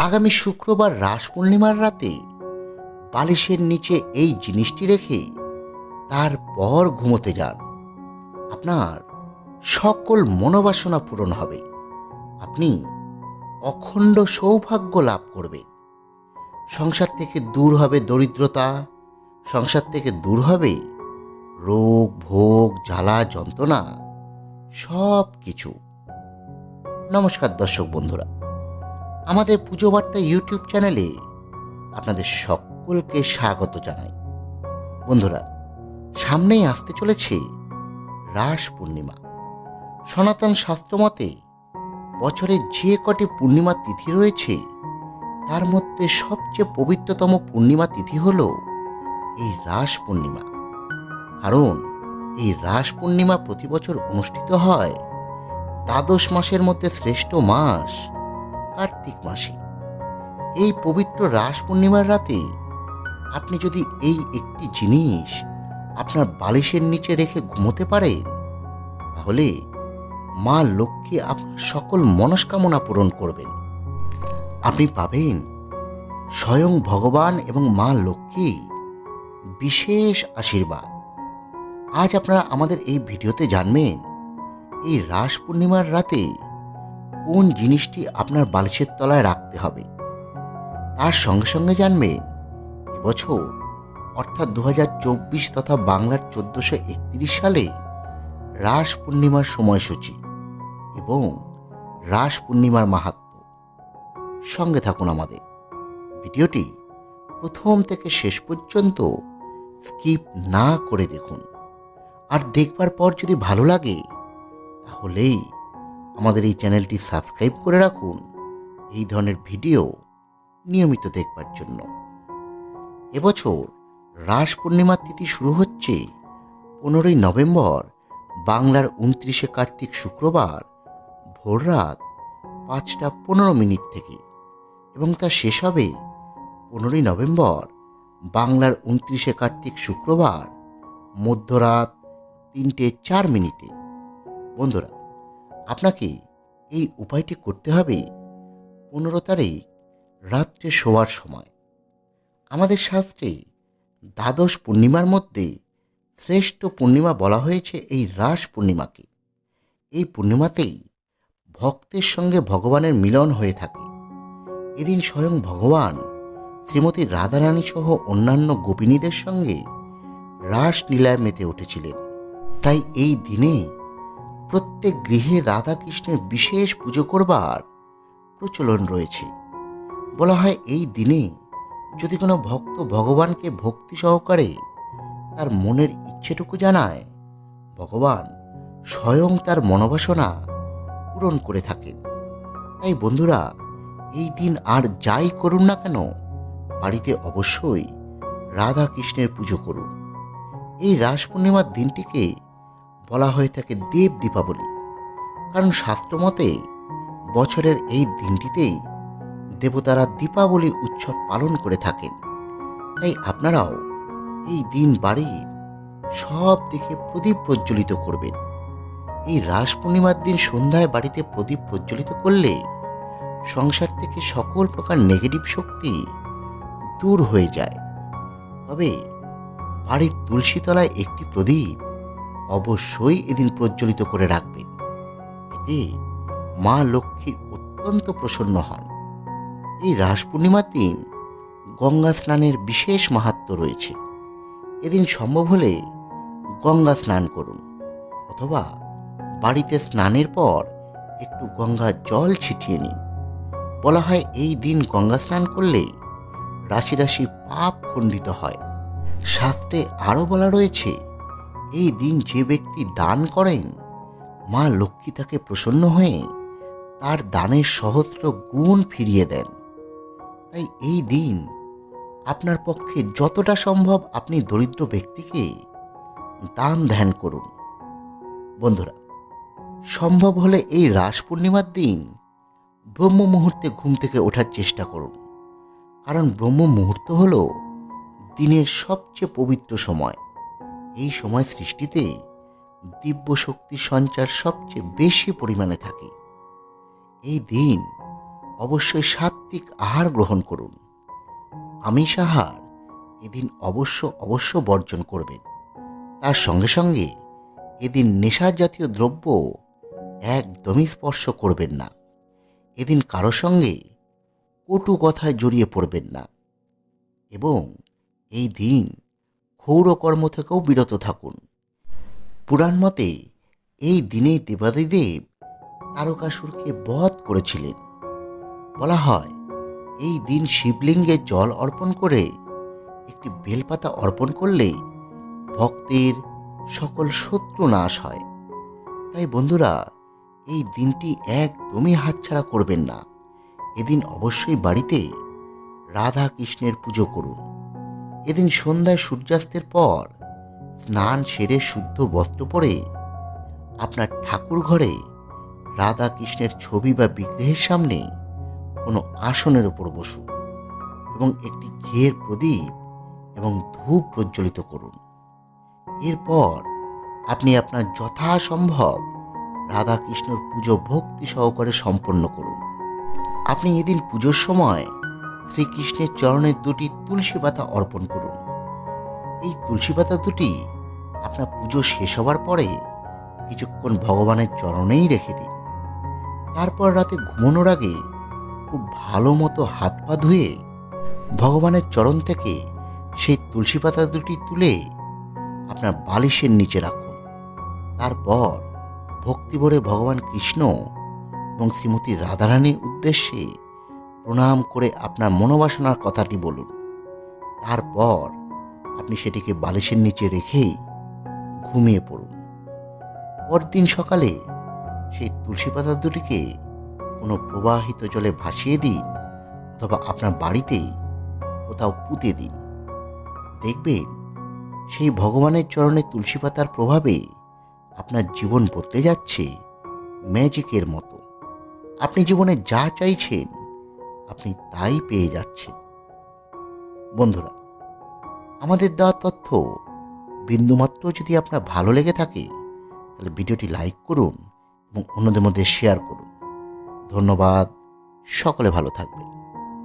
আগামী শুক্রবার রাস পূর্ণিমার রাতে বালিশের নিচে এই জিনিসটি রেখে তারপর ঘুমোতে যান। আপনার সকল মনোবাসনা পূরণ হবে। আপনি অখণ্ড সৌভাগ্য লাভ করবেন। সংসার থেকে দূর হবে দরিদ্রতা, সংসার থেকে দূর হবে রোগ, ভোগ, জ্বালা, যন্ত্রণা সব কিছু নমস্কার দর্শক বন্ধুরা। আমাদের পুজো বার্তা ইউটিউব চ্যানেলে আপনাদের সকলকে স্বাগত জানাই। বন্ধুরা, সামনেই আসতে চলেছে রাস পূর্ণিমা। সনাতন শাস্ত্রমতে বছরে যে কটি পূর্ণিমা তিথি রয়েছে, তার মধ্যে সবচেয়ে পবিত্রতম পূর্ণিমা তিথি হল এই রাস পূর্ণিমা। কারণ এই রাস পূর্ণিমা প্রতি বছর অনুষ্ঠিত হয় দ্বাদশ মাসের মধ্যে শ্রেষ্ঠ মাস কার্তিক মাসে। এই পবিত্র রাস পূর্ণিমার রাতে আপনি যদি এই একটি জিনিস আপনার বালিশের নিচে রেখে ঘুমোতে পারেন, তাহলে মা লক্ষ্মী আপনার সকল মনস্কামনা পূরণ করবেন। আপনি পাবেন স্বয়ং ভগবান এবং মা লক্ষ্মী বিশেষ আশীর্বাদ। আজ আপনারা আমাদের এই ভিডিওতে জানবেন, এই রাস পূর্ণিমার রাতে কোন জিনিসটি আপনার বালিশের তলায় রাখতে হবে? তার সঙ্গে সঙ্গে জানবেন এবছর, অর্থাৎ দু হাজার চব্বিশ তথা বাংলার চোদ্দোশো একত্রিশ সালে রাস পূর্ণিমার সময়সূচি এবং রাস পূর্ণিমার মাহাত্ম্য সঙ্গে থাকুন আমাদের। ভিডিওটি প্রথম থেকে শেষ পর্যন্ত স্কিপ না করে দেখুন। আর দেখবার পর যদি ভালো লাগে, তাহলেই আমাদের এই চ্যানেলটি সাবস্ক্রাইব করে রাখুন। এই ধরনের ভিডিও নিয়মিত দেখবার জন্য। এবছর রাস পূর্ণিমার তিথি শুরু হচ্ছে পনেরোই নভেম্বর, বাংলার উনত্রিশে কার্তিক শুক্রবার, ভোররাত পাঁচটা পনেরো মিনিট থেকে। এবং তা শেষ হবে পনেরোই নভেম্বর, বাংলার উনত্রিশে কার্তিক শুক্রবার, মধ্যরাত তিনটে চার মিনিটে। বন্ধুরা আপনাকে এই উপায়টি করতে হবে পনেরো তারিখ রাত্রে শোয়ার সময়। আমাদের শাস্ত্রে দ্বাদশ পূর্ণিমার মধ্যে শ্রেষ্ঠ পূর্ণিমা বলা হয়েছে এই রাস পূর্ণিমাকে। এই পূর্ণিমাতেই ভক্তের সঙ্গে ভগবানের মিলন হয়ে থাকে। এদিন স্বয়ং ভগবান শ্রীমতী রাধারানী সহ অন্যান্য গোপিনীদের সঙ্গে রাস লীলায় মেতে উঠেছিলেন। তাই এই দিনে প্রত্যেক গৃহে রাধাকৃষ্ণের বিশেষ পুজো করবার প্রচলন রয়েছে। বলা হয় এই দিনে যদি কোনো ভক্ত ভগবানকে ভক্তি সহকারে তার মনের ইচ্ছেটুকু জানায়, ভগবান স্বয়ং তার মনোবাসনা পূরণ করে থাকেন। তাই বন্ধুরা, এই দিন আর যাই করুন না কেন, বাড়িতে অবশ্যই রাধা কৃষ্ণের পুজো করুন। এই রাস পূর্ণিমার দিনটিকে বলা হয়ে থাকে দেব দীপাবলি। কারণ শাস্ত্রমতে বছরের এই দিনটিতেই দেবতারা দীপাবলি উৎসব পালন করে থাকেন। তাই আপনারাও এই দিন বাড়ির সব দিকে প্রদীপ প্রজ্বলিত করবেন। এই রাস পূর্ণিমার দিন সন্ধ্যায় বাড়িতে প্রদীপ প্রজ্বলিত করলে সংসার থেকে সকল প্রকার নেগেটিভ শক্তি দূর হয়ে যায়। তবে বাড়ির তুলসীতলায় একটি প্রদীপ অবশ্যই এদিন প্রজ্বলিত করে রাখবেন। এতে মা লক্ষ্মী অত্যন্ত প্রসন্ন হন। এই রাস পূর্ণিমার দিন গঙ্গা স্নানের বিশেষ মাহাত্ম রয়েছে। এদিন সম্ভব হলে গঙ্গা স্নান করুন, অথবা বাড়িতে স্নানের পর একটু গঙ্গা জল ছিটিয়ে নিন। বলা হয় এই দিন গঙ্গা স্নান করলে রাশি রাশি পাপ খণ্ডিত হয়। শাস্ত্রে আরও বলা রয়েছে এই দিন যে ব্যক্তি দান করেন, মা লক্ষ্মী তাকে প্রসন্ন হয়ে তার দানের সহস্র গুণ ফিরিয়ে দেন। তাই এই দিন আপনার পক্ষে যতটা সম্ভব আপনি দরিদ্র ব্যক্তিকে দান ধ্যান করুন। বন্ধুরা, সম্ভব হলে এই রাস পূর্ণিমার দিন ব্রহ্ম মুহূর্তে ঘুম থেকে ওঠার চেষ্টা করুন। কারণ ব্রহ্ম মুহূর্ত হল দিনের সবচেয়ে পবিত্র সময়। এই সময় সৃষ্টিতে দিব্য শক্তির সঞ্চার সবচেয়ে বেশি পরিমাণে থাকে। এই দিন অবশ্যই সাত্বিক আহার গ্রহণ করুন। আমিষ আহার এদিন অবশ্য অবশ্য বর্জন করবেন। তার সঙ্গে সঙ্গে এদিন নেশা জাতীয় দ্রব্য একদমই স্পর্শ করবেন না। এদিন কারও সঙ্গে কটু কথায় জড়িয়ে পড়বেন না। এবং এই দিন ক্ষৌরকর্ম থেকেও বিরত থাকুন। পুরাণ মতে, এই দিনেই দেবাদিদেব তারকাসুরকে বধ করেছিলেন। বলা হয়, এই দিন শিবলিঙ্গে জল অর্পণ করে একটি বেলপাতা অর্পণ করলে ভক্তের সকল শত্রু নাশ হয়। তাই বন্ধুরা, এই দিনটি একদমই হাতছাড়া করবেন না। এদিন অবশ্যই বাড়িতে রাধা কৃষ্ণের পুজো করুন। এদিন সন্ধ্যায় সূর্যাস্তের পর স্নান সেরে শুদ্ধ বস্ত্র পরে আপনার ঠাকুর ঘরে রাধা কৃষ্ণের ছবি বা বিগ্রহের সামনে কোনো আসনের উপর বসুন এবং একটি ঘের প্রদীপ এবং ধূপ প্রজ্বলিত করুন। এরপর আপনি আপনার যথাসম্ভব রাধা কৃষ্ণর পুজো ভক্তি সহকারে সম্পন্ন করুন। আপনি এদিন পুজোর সময় শ্রীকৃষ্ণের চরণের দুটি তুলসী পাতা অর্পণ করুন। এই তুলসী পাতা দুটি আপনার পুজো শেষ হওয়ার পরে কিছুক্ষণ ভগবানের চরণেই রেখে দিন। তারপর রাতে ঘুমানোর আগে খুব ভালো মতো হাত পা ধুয়ে ভগবানের চরণ থেকে সেই তুলসী পাতা দুটি তুলে আপনার বালিশের নিচে রাখুন। তারপর ভক্তি ভরে ভগবান কৃষ্ণ এবং শ্রীমতী রাধারানীর উদ্দেশ্যে প্রণাম করে আপনার মনোবাসনার কথাটি বলুন। তারপর আপনি সেটিকে বালিশের নিচে রেখেই ঘুমিয়ে পড়ুন। পরদিন সকালে সেই তুলসী পাতা দুটিকে কোনো প্রবাহিত জলে ভাসিয়ে দিন অথবা আপনার বাড়িতেই কোথাও পুঁতে দিন। দেখবেন সেই ভগবানের চরণে তুলসী পাতার প্রভাবে আপনার জীবন বদলে যাচ্ছে ম্যাজিকের মতো। আপনি জীবনে যা চাইছেন, আপনি তাই পেয়ে যাচ্ছেন। বন্ধুরা, আমাদের দেওয়া তথ্য বিন্দুমাত্র যদি আপনার ভালো লেগে থাকে, তাহলে ভিডিওটি লাইক করুন এবং অন্যদের মধ্যে শেয়ার করুন। ধন্যবাদ, সকলে ভালো থাকবেন।